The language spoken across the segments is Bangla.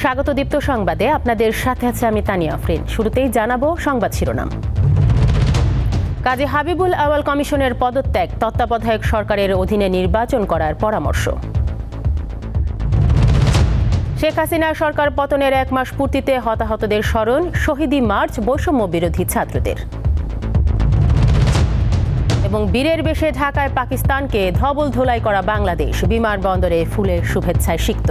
স্বাগত দীপ্ত সংবাদে। আপনাদের সাথে আছে আমি তানিয়া আফরিন। শুরুতেই জানাব সংবাদ শিরোনাম। কাজী হাবিবুল আওয়াল কমিশনের পদত্যাগ, তত্ত্বাবধায়ক সরকারের অধীনে নির্বাচন করার পরামর্শ। শেখ হাসিনা সরকার পতনের এক মাস পূর্তিতে হতাহতদের স্মরণ, শহীদি মার্চ বৈষম্য বিরোধী ছাত্রদের। এবং বীরের বেশে ঢাকায় পাকিস্তানকে ধবল ধোলাই করা বাংলাদেশ, বিমানবন্দরে ফুলের শুভেচ্ছায় সিক্ত।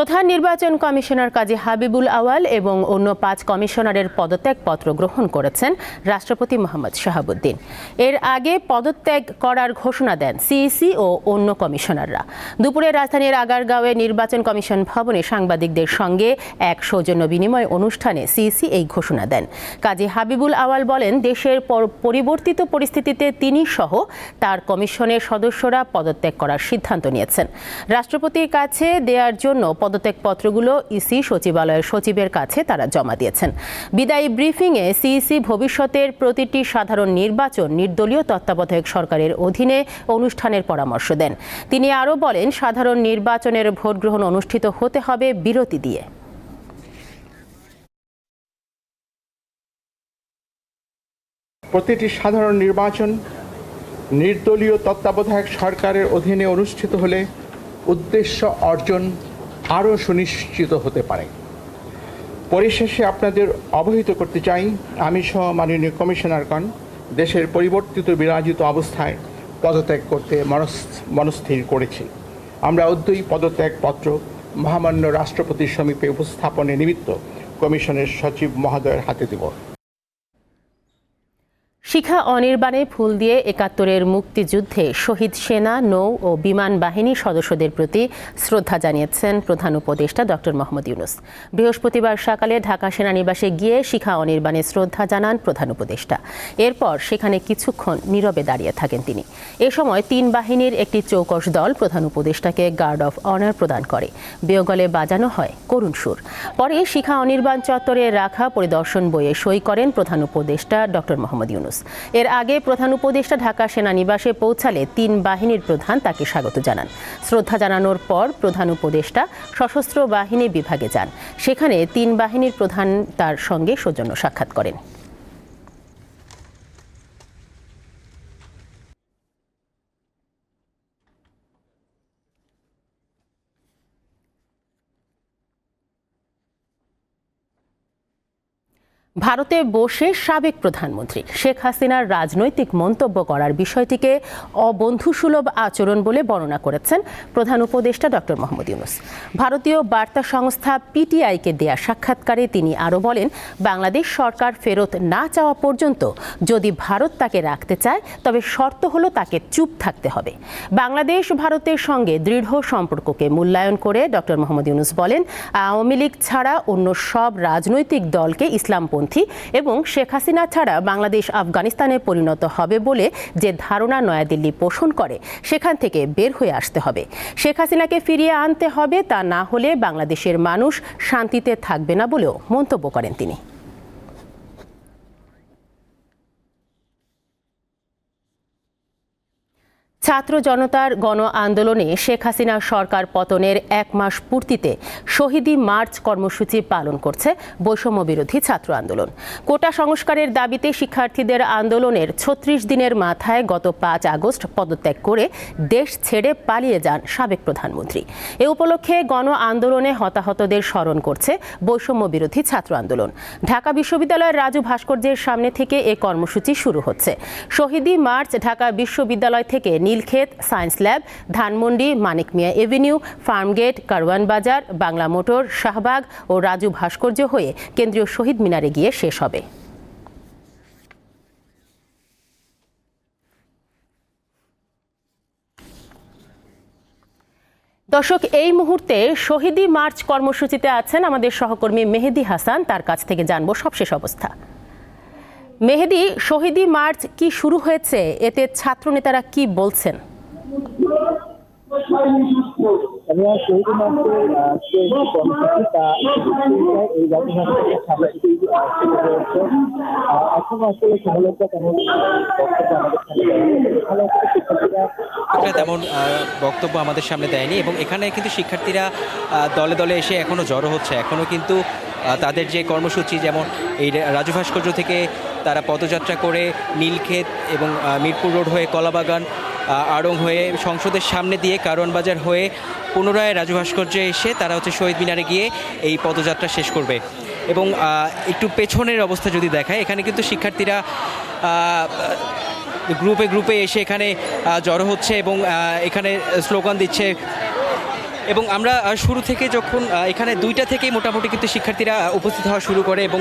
প্রধান নির্বাচন কমিশনার কাজী হাবিবুল আওয়াল এবং অন্য পাঁচ কমিশনারের পদত্যাগপত্র গ্রহণ করেছেন রাষ্ট্রপতি মোহাম্মদ শাহাবুদ্দিন। এর আগে পদত্যাগ করার ঘোষণা দেন সিইসি ও অন্য কমিশনাররা। দুপুরে রাজধানীর আগারগাঁওয়ে নির্বাচন কমিশন ভবনে সাংবাদিকদের সঙ্গে এক সৌজন্য বিনিময় অনুষ্ঠানে সিইসি এই ঘোষণা দেন। কাজী হাবিবুল আওয়াল বলেন, দেশের পর- পরিবর্তিত পরিস্থিতিতে তিনি সহ তার কমিশনের সদস্যরা পদত্যাগ করার সিদ্ধান্ত নিয়েছেন। রাষ্ট্রপতির কাছে দেওয়ার জন্য পদত্যাগপত্রগুলো ইসি সচিবালয়ের সচিবের কাছে তারা জমা দিয়েছেন। বিদায়ী ব্রিফিংয়ে সিইসি ভবিষ্যতের প্রতিটি সাধারণ নির্বাচন নির্দলীয় তত্ত্বাবধায়ক সরকারের অধীনে অনুষ্ঠানের পরামর্শ দেন। তিনি আরও বলেন, সাধারণ নির্বাচনের ভোট গ্রহণ অনুষ্ঠিত হতে হবে বিরতি দিয়ে। প্রতিটি সাধারণ নির্বাচন নির্দলীয় তত্ত্বাবধায়ক সরকারের অধীনে অনুষ্ঠিত হলে উদ্দেশ্য অর্জন আরও সুনিশ্চিত হতে পারে। পরিশেষে আপনাদের অবহিত করতে চাই, আমি সহ মাননীয় কমিশনারগণ দেশের পরিবর্তিত বিরাজিত অবস্থায় পদত্যাগ করতে মনস- মনস্থির করেছি। আমরা উদ্যয়ী পদত্যাগপত্র মহামান্য রাষ্ট্রপতির সমীপে উপস্থাপনের নিমিত্ত কমিশনের সচিব মহোদয়ের হাতে দেব। শিখা অনির্বাণে ফুল দিয়ে একাত্তরের মুক্তিযুদ্ধে শহীদ সেনা, নৌ ও বিমান বাহিনীর সদস্যদের প্রতি শ্রদ্ধা জানিয়েছেন প্রধান উপদেষ্টা ডক্টর মোহাম্মদ ইউনুস। বৃহস্পতিবার সকালে ঢাকা সেনানিবাসে গিয়ে শিখা অনির্বাণে শ্রদ্ধা জানান প্রধান উপদেষ্টা। এরপর সেখানে কিছুক্ষণ নীরবে দাঁড়িয়ে থাকেন তিনি। এ সময় তিন বাহিনীর একটি চৌকস দল প্রধান উপদেষ্টাকে গার্ড অফ অনার প্রদান করে। বেয়গলে বাজানো হয় করুণ সুর। পরে শিখা অনির্বাণ চত্বরে রাখা পরিদর্শন বইয়ে সই করেন প্রধান উপদেষ্টা ডক্টর মোহাম্মদ ইউনুস। এর আগে প্রধান উপদেষ্টা ঢাকা সেনানিবাসে পৌঁছালে তিন বাহিনীর প্রধান তাকে স্বাগত জানান। শ্রদ্ধা জানানোর পর প্রধান উপদেষ্টা সশস্ত্র বাহিনী বিভাগে যান। সেখানে তিন বাহিনীর প্রধান তার সঙ্গে সৌজন্য সাক্ষাৎ করেন। ভারতে বসে সাবেক প্রধানমন্ত্রী শেখ হাসিনার রাজনৈতিক মন্তব্য করার বিষয়টিকে অবন্ধুসুলভ আচরণ বলে বর্ণনা করেছেন প্রধান উপদেষ্টা ডক্টর মোহাম্মদ ইউনুস। ভারতীয় বার্তা সংস্থা পিটিআইকে দেয়া সাক্ষাৎকারে তিনি আরও বলেন, বাংলাদেশ সরকার ফেরত না চাওয়া পর্যন্ত যদি ভারত তাকে রাখতে চায়, তবে শর্ত হলো তাকে চুপ থাকতে হবে। বাংলাদেশ ভারতের সঙ্গে দৃঢ় সম্পর্ককে মূল্যায়ন করে ডক্টর মোহাম্মদ ইউনুস বলেন, আওয়ামী লীগ ছাড়া অন্য সব রাজনৈতিক দলকে ইসলামপন্থী এবং শেখ হাসিনা ছাড়া বাংলাদেশ আফগানিস্তানে পরিণত হবে বলে যে ধারণা নয়াদিল্লি পোষণ করে, সেখান থেকে বের হয়ে আসতে হবে। শেখ হাসিনাকে ফিরিয়ে আনতে হবে, তা না হলে বাংলাদেশের মানুষ শান্তিতে থাকবে না বলেও মন্তব্য করেন তিনি। ছাত্র জনতার গণ আন্দোলনে শেখ হাসিনা সরকার পতনের এক মাস পূর্তিতে শহীদি মার্চ কর্মসূচি পালন করছে বৈষম্য বিরোধী ছাত্র আন্দোলন। কোটা সংস্কারের দাবিতে শিক্ষার্থীদের আন্দোলনের ছত্রিশ দিনের মাথায় গত পাঁচ আগস্ট পদত্যাগ করে দেশ ছেড়ে পালিয়ে যান সাবেক প্রধানমন্ত্রী। এ উপলক্ষে গণ আন্দোলনে হতাহতদের স্মরণ করছে বৈষম্য বিরোধী ছাত্র আন্দোলন। ঢাকা বিশ্ববিদ্যালয়ের রাজু ভাস্কর্যের সামনে থেকে এ কর্মসূচি শুরু হচ্ছে। শহীদি মার্চ ঢাকা বিশ্ববিদ্যালয় থেকে Nilkhet, science lab, Dhanmondi, Manik Mia avenue, Farmgate, Karwan Bazar, Bangla motor, Shahbag ও রাজু ভাস্কর্য হয়ে কেন্দ্রীয় শহীদ মিনারে গিয়ে শেষ হবে। দর্শক, এই মুহূর্তে শহীদি মার্চ কর্মসূচিতে আছেন আমাদের সহকর্মী মেহেদি হাসান। তার কাছ থেকে জানব সবশেষ অবস্থা। মেহেদি শহীদি মার্চ কি শুরু হয়েছে? এতে ছাত্রনেতারা কি বলছেন? শহীদ আজকে যে কর্মসূচি তা এই সামনে এখনও আসলে তেমন বক্তব্য আমাদের এটা তেমন আহ, বক্তব্য আমাদের সামনে দেয়নি এবং এখানে কিন্তু শিক্ষার্থীরা দলে দলে এসে এখনও জড়ো হচ্ছে। এখনও কিন্তু তাদের যে কর্মসূচি যেমন এই রাজু ভাস্কর্য থেকে তারা পদযাত্রা করে নীলক্ষেত এবং মিরপুর রোড হয়ে কলাবাগান আড়ং হয়ে সংসদের সামনে দিয়ে কারওয়ানবাজার হয়ে পুনরায় রাজু ভাস্কর্যে এসে তারা হচ্ছে শহীদ মিনারে গিয়ে এই পদযাত্রা শেষ করবে। এবং একটু পেছনের অবস্থা যদি দেখায়, এখানে কিন্তু শিক্ষার্থীরা গ্রুপে গ্রুপে এসে এখানে জড়ো হচ্ছে এবং এখানে স্লোগান দিচ্ছে এবং আমরা শুরু থেকে যখন এখানে দুইটা থেকেই মোটামুটি কিন্তু শিক্ষার্থীরা উপস্থিত হওয়া শুরু করে এবং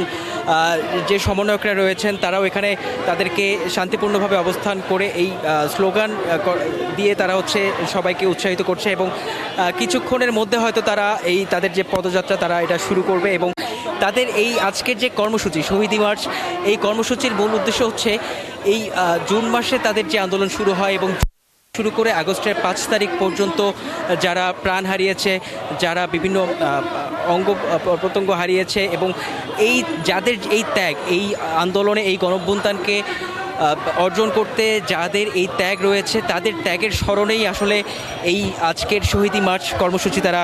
যে সমন্বয়করা রয়েছেন, তারাও এখানে তাদেরকে শান্তিপূর্ণভাবে অবস্থান করে এই স্লোগান দিয়ে তারা হচ্ছে সবাইকে উৎসাহিত করছে এবং কিছুক্ষণের মধ্যে হয়তো তারা এই তাদের যে পদযাত্রা, তারা এটা শুরু করবে এবং তাদের এই আজকের যে কর্মসূচি, শহীদ মার্চ এই কর্মসূচির মূল উদ্দেশ্য হচ্ছে এই জুন মাসে তাদের যে আন্দোলন শুরু হয় এবং শুরু করে আগস্টের পাঁচ তারিখ পর্যন্ত যারা প্রাণ হারিয়েছে, যারা বিভিন্ন অঙ্গ, প্রত্যঙ্গ হারিয়েছে এবং এই যাদের এই ত্যাগ, এই আন্দোলনে এই গণভ্যুত্থানকে অর্জন করতে যাদের এই ত্যাগ রয়েছে, তাদের ত্যাগের স্মরণেই আসলে এই আজকের শহীদি মার্চ কর্মসূচি তারা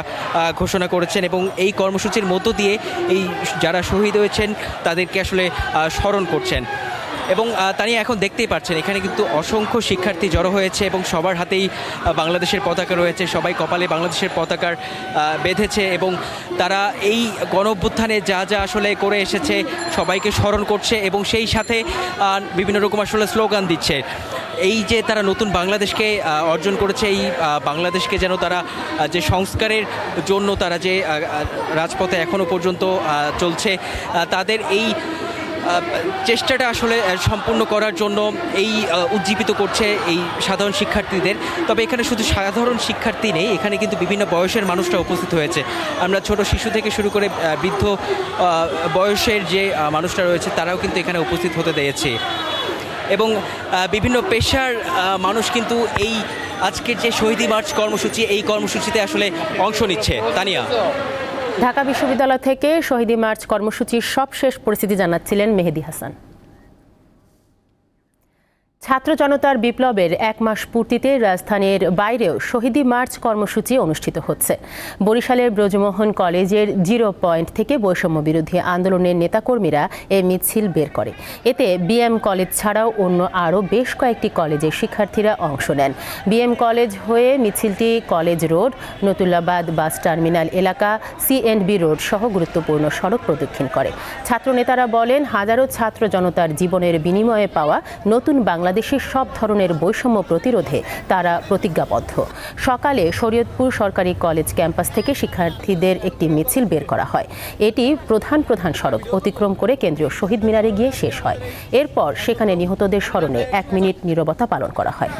ঘোষণা করেছেন এবং এই কর্মসূচির মধ্য দিয়ে এই যারা শহীদ হয়েছেন, তাদেরকে আসলে স্মরণ করছেন। এবং আহ, তা নিয়ে এখন দেখতেই পাচ্ছেন এখানে কিন্তু অসংখ্য শিক্ষার্থী জড়ো হয়েছে এবং সবার হাতেই বাংলাদেশের পতাকা রয়েছে সবাই কপালে বাংলাদেশের পতাকার বেঁধেছে এবং তারা এই গণ যা যা আসলে করে এসেছে সবাইকে স্মরণ করছে এবং সেই সাথে বিভিন্ন রকম আসলে স্লোগান দিচ্ছে। এই যে তারা নতুন বাংলাদেশকে অর্জন করেছে এই বাংলাদেশকে যেন তারা যে সংস্কারের জন্য তারা যে রাজপথে এখনও পর্যন্ত চলছে তাদের এই চেষ্টাটা আসলে সম্পূর্ণ করার জন্য এই উজ্জীবিত করছে এই সাধারণ শিক্ষার্থীদের। তবে এখানে শুধু সাধারণ শিক্ষার্থী নেই, এখানে কিন্তু বিভিন্ন বয়সের মানুষরা উপস্থিত হয়েছে। আমরা ছোট শিশু থেকে শুরু করে বৃদ্ধ বয়সের যে মানুষরা রয়েছে, তারাও কিন্তু এখানে উপস্থিত হতে দিয়েছে এবং বিভিন্ন পেশার মানুষ কিন্তু এই আজকের যে শহীদি মার্চ কর্মসূচি, এই কর্মসূচিতে আসলে অংশ নিচ্ছে। তানিয়া। ঢাকা বিশ্ববিদ্যালয় থেকে শহীদি মার্চ কর্মসূচির সব শেষ পরিস্থিতি জানাচ্ছিলেন মেহেদি হাসান। ছাত্র জনতার বিপ্লবের এক মাস পূর্তিতে রাজধানীর বাইরেও শহীদি মার্চ কর্মসূচি অনুষ্ঠিত হচ্ছে। বরিশালের ব্রজমোহন কলেজের জিরো পয়েন্ট থেকে বৈষম্য বিরোধী আন্দোলনের নেতাকর্মীরা এ মিছিল বের করে। এতে বিএম কলেজ ছাড়াও অন্য আরও বেশ কয়েকটি কলেজের শিক্ষার্থীরা অংশ নেন। বিএম কলেজ হয়ে মিছিলটি college road, Nathullabad bus terminal এলাকা, সি এন্ড বি রোড সহ গুরুত্বপূর্ণ সড়ক প্রদক্ষিণ করে। ছাত্রনেতারা বলেন, হাজারো ছাত্র জনতার জীবনের বিনিময়ে পাওয়া নতুন বাংলাদেশের সব ধরনের বৈষম্য প্রতিরোধে তারা প্রতিজ্ঞাবদ্ধ। সকালে শরীয়তপুর সরকারি কলেজ ক্যাম্পাস থেকে শিক্ষার্থীদের একটি মিছিল বের করা হয়। এটি প্রধান প্রধান সড়ক অতিক্রম করে কেন্দ্রীয় শহীদ মিনারে গিয়ে শেষ হয়। এরপর সেখানে নিহতদের স্মরণে এক মিনিট নীরবতা পালন করা হয়।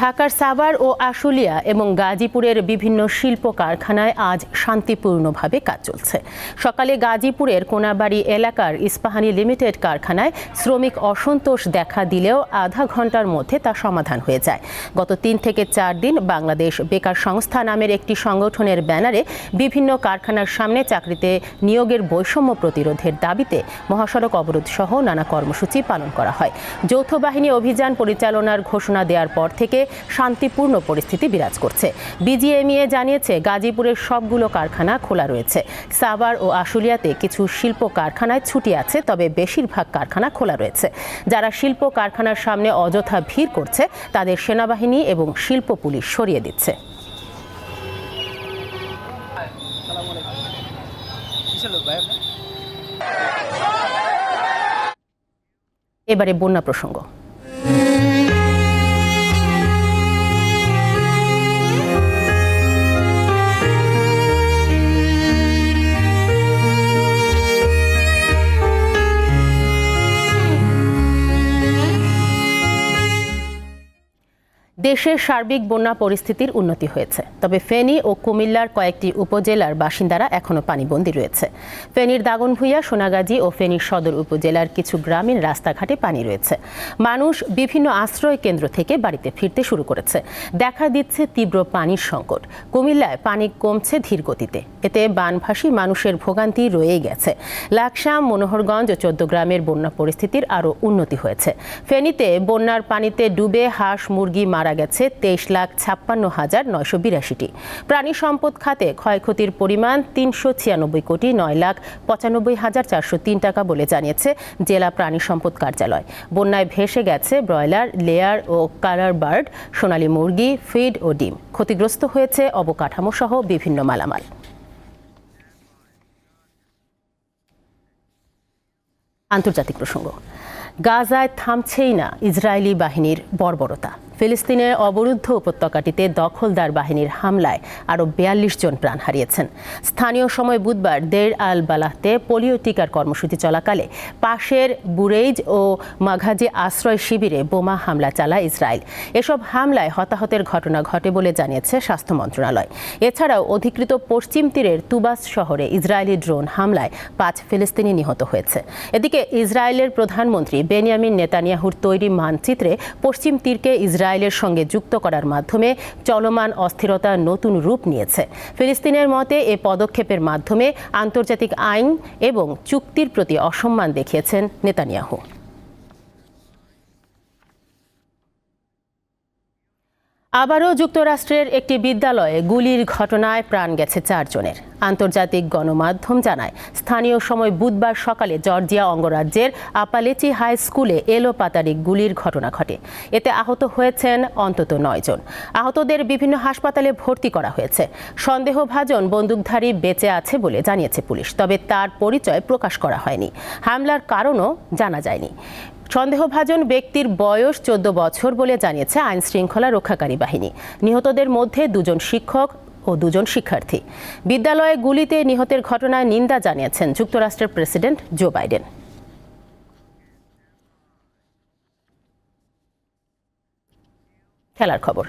ঢাকার সাভার ও আশুলিয়া এবং গাজীপুরের বিভিন্ন শিল্প কারখানায় আজ শান্তিপূর্ণভাবে কাজ চলছে। সকালে গাজীপুরের কোনাবাড়ি এলাকার ইস্পাহানি লিমিটেড কারখানায় শ্রমিক অসন্তোষ দেখা দিলেও আধা ঘণ্টার মধ্যে তা সমাধান হয়ে যায়। গত তিন থেকে চার দিন বাংলাদেশ বেকার সংস্থা নামের একটি সংগঠনের ব্যানারে বিভিন্ন কারখানার সামনে চাকরিতে নিয়োগের বৈষম্য প্রতিরোধের দাবিতে মহাসড়ক অবরোধ সহ নানা কর্মসূচি পালন করা হয়। যৌথ বাহিনী অভিযান পরিচালনার ঘোষণা দেওয়ার পর থেকে শান্তিপূর্ণ পরিস্থিতি বিরাজ করছে। বিজিএমইএ জানিয়েছে, গাজীপুরের সবগুলো কারখানা খোলা রয়েছে। সাভার ও আশুলিয়াতে কিছু শিল্প কারখানায় ছুটি আছে, তবে বেশিরভাগ কারখানা খোলা রয়েছে। যারা শিল্প কারখানার সামনে অযথা ভিড় করছে, তাদের সেনাবাহিনী এবং শিল্প পুলিশ সরিয়ে দিচ্ছে। এবারে বন্যা প্রসঙ্গ। দেশের সার্বিক বন্যা পরিস্থিতির উন্নতি হয়েছে। তবে ফেনী ও কুমিল্লার কয়েকটি উপজেলার বাসিন্দারা এখনও পানিবন্দী রয়েছে। ফেনীর দাগনভূঞা, সোনাগাজী ও ফেনীর সদর উপজেলার কিছু গ্রামীণ রাস্তাঘাটে পানি রয়েছে। মানুষ বিভিন্ন আশ্রয় কেন্দ্র থেকে বাড়িতে ফিরতে শুরু করেছে। দেখা দিচ্ছে তীব্র পানির সংকট। কুমিল্লায় পানি কমছে ধীর গতিতে এতে বানভাসী মানুষের ভোগান্তি রয়েই গেছে। লাকসাম, মনোহরগঞ্জ ও চোদ্দগ্রামের বন্যা পরিস্থিতির আরও উন্নতি হয়েছে। ফেনীতে বন্যার পানিতে ডুবে হাঁস, মুরগি মারা গেছে তেইশ লাখ ছাপ্পান্ন হাজার নয়শো বিরাশিটি। প্রাণী সম্পদ খাতে ক্ষয়ক্ষতির পরিমাণ তিনশো ছিয়ানব্বই কোটি, নয় লাখ পঁচানব্বই হাজার চারশো তিন টাকা বলে জানিয়েছে জেলা প্রাণী সম্পদ কার্যালয়। বন্যায় ভেসে গেছে ব্রয়লার, লেয়ার ও কালার বার্ড, সোনালী মুরগি, ফিড ও ডিম। ক্ষতিগ্রস্ত হয়েছে অবকাঠামো সহ বিভিন্ন মালামাল। আন্তর্জাতিক প্রসঙ্গ। গাজায় থামছেই না ইসরায়েলি বাহিনীর বর্বরতা। ফিলিস্তিনের অবরুদ্ধ উপত্যকাটিতে দখলদার বাহিনীর হামলায় আরও বিয়াল্লিশ জন প্রাণ হারিয়েছেন। স্থানীয় সময় বুধবার দের আল বালাহতে পোলিও টিকার কর্মসূচি চলাকালে পাশের বুরেইজ ও মাঘাজি আশ্রয় শিবিরে বোমা হামলা চালায় ইসরায়েল। এসব হামলায় হতাহতের ঘটনা ঘটে বলে জানিয়েছে স্বাস্থ্য মন্ত্রণালয়। এছাড়াও অধিকৃত পশ্চিম তীরের তুবাস শহরে ইসরায়েলি ড্রোন হামলায় পাঁচ ফিলিস্তিনি নিহত হয়েছে। এদিকে ইসরায়েলের প্রধানমন্ত্রী বেনিয়ামিন নেতানিয়াহুর তৈরি মানচিত্রে পশ্চিম তীরকে ইসরায়েলের সঙ্গে যুক্ত করার মাধ্যমে চলমান অস্থিরতা নতুন রূপ নিয়েছে। ফিলিস্তিনের মতে, এ পদক্ষেপের মাধ্যমে আন্তর্জাতিক আইন এবং চুক্তির প্রতি অসম্মান দেখিয়েছেন নেতানিয়াহু। আবারও যুক্তরাষ্ট্রের একটি বিদ্যালয়ে গুলির ঘটনায় প্রাণ গেছে চারজনের। আন্তর্জাতিক গণমাধ্যম জানায়। স্থানীয় সময় বুধবার সকালে জর্জিয়া অঙ্গরাজ্যের আপালেচি হাই স্কুলে এলোপাতারিক গুলির ঘটনা ঘটে। এতে আহত হয়েছেন অন্তত নয়জন আহতদের বিভিন্ন হাসপাতালে ভর্তি করা হয়েছে। সন্দেহভাজন বন্দুকধারী বেঁচে আছে বলে জানিয়েছে পুলিশ, তবে তার পরিচয় প্রকাশ করা হয়নি। হামলার কারণও জানা যায়নি। সন্দেহভাজন ব্যক্তির বয়স চোদ্দ বছর বলে জানিয়েছে আইন শৃঙ্খলা রক্ষাকারী বাহিনী। নিহতদের মধ্যে দুজন শিক্ষক ও দুজন শিক্ষার্থী। বিদ্যালয়ে গুলিতে নিহতের ঘটনায় নিন্দা জানিয়েছেন যুক্তরাষ্ট্রের প্রেসিডেন্ট জো বাইডেন। খেলার খবর।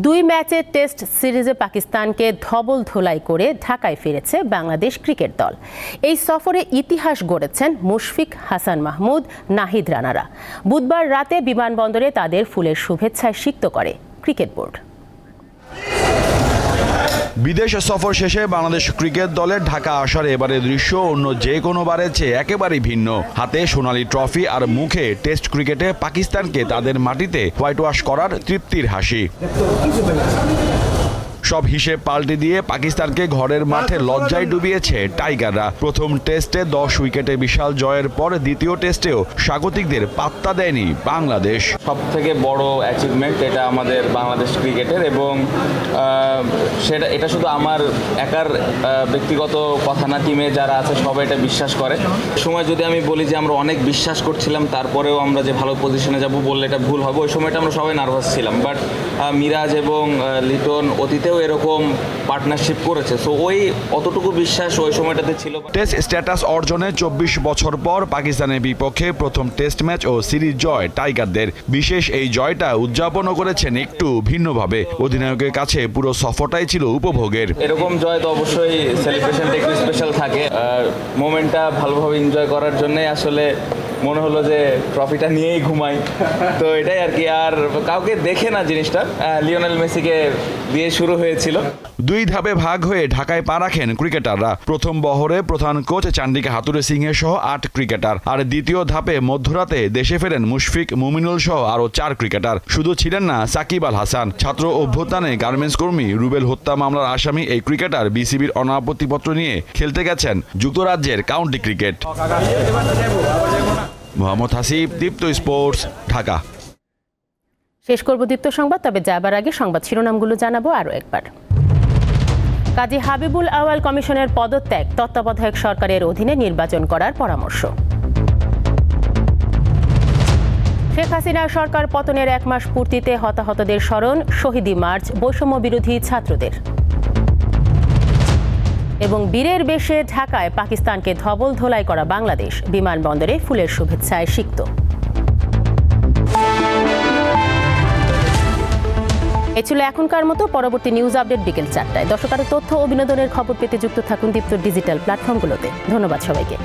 দুই ম্যাচের টেস্ট সিরিজে পাকিস্তানকে ধবল ধোলাই করে ঢাকায় ফিরেছে বাংলাদেশ ক্রিকেট দল। এই সফরে ইতিহাস গড়েছেন মুশফিক হাসান মাহমুদ, নাহিদ রানারা। বুধবার রাতে বিমানবন্দরে তাদের ফুলের শুভেচ্ছায় সিক্ত করে ক্রিকেট বোর্ড। বিদেশ সফর শেষে বাংলাদেশ ক্রিকেট দলের ঢাকা আসার এবারে দৃশ্য অন্য যে কোনো বারের চেয়ে একেবারেই ভিন্ন। হাতে সোনালি ট্রফি আর মুখে টেস্ট ক্রিকেটে পাকিস্তানকে তাদের মাটিতে হোয়াইট ওয়াশ করার তৃপ্তির হাসি। সব হিসেব পাল্টে দিয়ে পাকিস্তানকে ঘরের মাঠে লজ্জায় ডুবিয়েছে টাইগাররা। প্রথম টেস্টে দশ উইকেটে বিশাল জয়ের পর দ্বিতীয় টেস্টেও স্বাগতিকদের পাত্তা দেয়নি বাংলাদেশ। সব থেকে বড় অ্যাচিভমেন্ট এটা আমাদের বাংলাদেশ ক্রিকেটের এবং সেটা এটা শুধু আমার একার ব্যক্তিগত কথা না টিমে যারা আছে সবাই এটা বিশ্বাস করে। সময় যদি আমি বলি যে আমরা অনেক বিশ্বাস করছিলাম তারপরেও আমরা যে ভালো পজিশনে যাব বললে এটা ভুল হবে। ওই সময়টা আমরা সবাই নার্ভাস ছিলাম। বাট মিরাজ এবং লিটন অতীতেও এরকম পার্টনারশিপ করেছে। সো ওই অতটুকু বিশ্বাস ওই সময়টাতে ছিল টেস্ট স্ট্যাটাস অর্জনে চব্বিশ বছর পর পাকিস্তানের বিপক্ষে প্রথম টেস্ট ম্যাচ ও সিরিজ জয় টাইগারদের। বিশেষ এই জয়টা উদযাপনও করেছেন একটু ভিন্নভাবে। অধিনায়কের কাছে পুরো সফরটাই ছিল উপভোগের। এরকম জয় তো অবশ্যই সেলিব্রেশনটা একটু স্পেশাল থাকে। আর মোমেন্টটা ভালোভাবে এনজয় করার জন্যই আসলে মনে হলো যে ট্রফিটা নিয়েই ঘুমাই। তো এটাই আর কি। আর কাউকে দেখে না জিনিসটা। লিওনেল মেসিকে দিয়ে শুরু হয়েছিল। দুই ধাপে ভাগ হয়ে ঢাকায় পা রাখেন ক্রিকেটাররা। প্রথম বহরে প্রধান কোচ চান্ডিকা হাতুরে সিংহে সহ আট ক্রিকেটার। আর দ্বিতীয় ধাপে মধ্যরাতে দেশে ফেরেন মুশফিক মুমিনুল সহ আরও চার ক্রিকেটার। শুধু ছিলেন না, সাকিব আল হাসান। ছাত্র অভ্যুত্থানে গার্মেন্টস কর্মী রুবেল হত্যা মামলার আসামি এই ক্রিকেটার বিসিবির অনাপত্তিপত্র নিয়ে খেলতে গেছেন যুক্তরাজ্যের county cricket. Mohammad Hasib, Dipto sports, Dhaka. শেষ করব দীপ্ত সংবাদ, তবে যাবার আগে সংবাদ শিরোনামগুলো জানাব আরও একবার। কাজী হাবিবুল আওয়াল কমিশনের পদত্যাগ, তত্ত্বাবধায়ক সরকারের অধীনে নির্বাচন করার পরামর্শ। শেখ হাসিনার সরকার পতনের এক মাস পূর্তিতে হতাহতদের স্মরণ, শহীদি মার্চ বৈষম্য বিরোধী ছাত্রদের। এবং বীরের বেশে ঢাকায় পাকিস্তানকে ধবল ধোলাই করা বাংলাদেশ বিমানবন্দরে ফুলের শুভেচ্ছায় সিক্ত। এ ছিল এখনকার মতো, পরবর্তী নিউজ আপডেট বিকেল চারটায়। দর্শক তথ্য ও বিনোদনের খবর পেতে যুক্ত থাকুন দীপ্ত ডিজিটাল প্ল্যাটফর্মগুলোতে। ধন্যবাদ সবাইকে।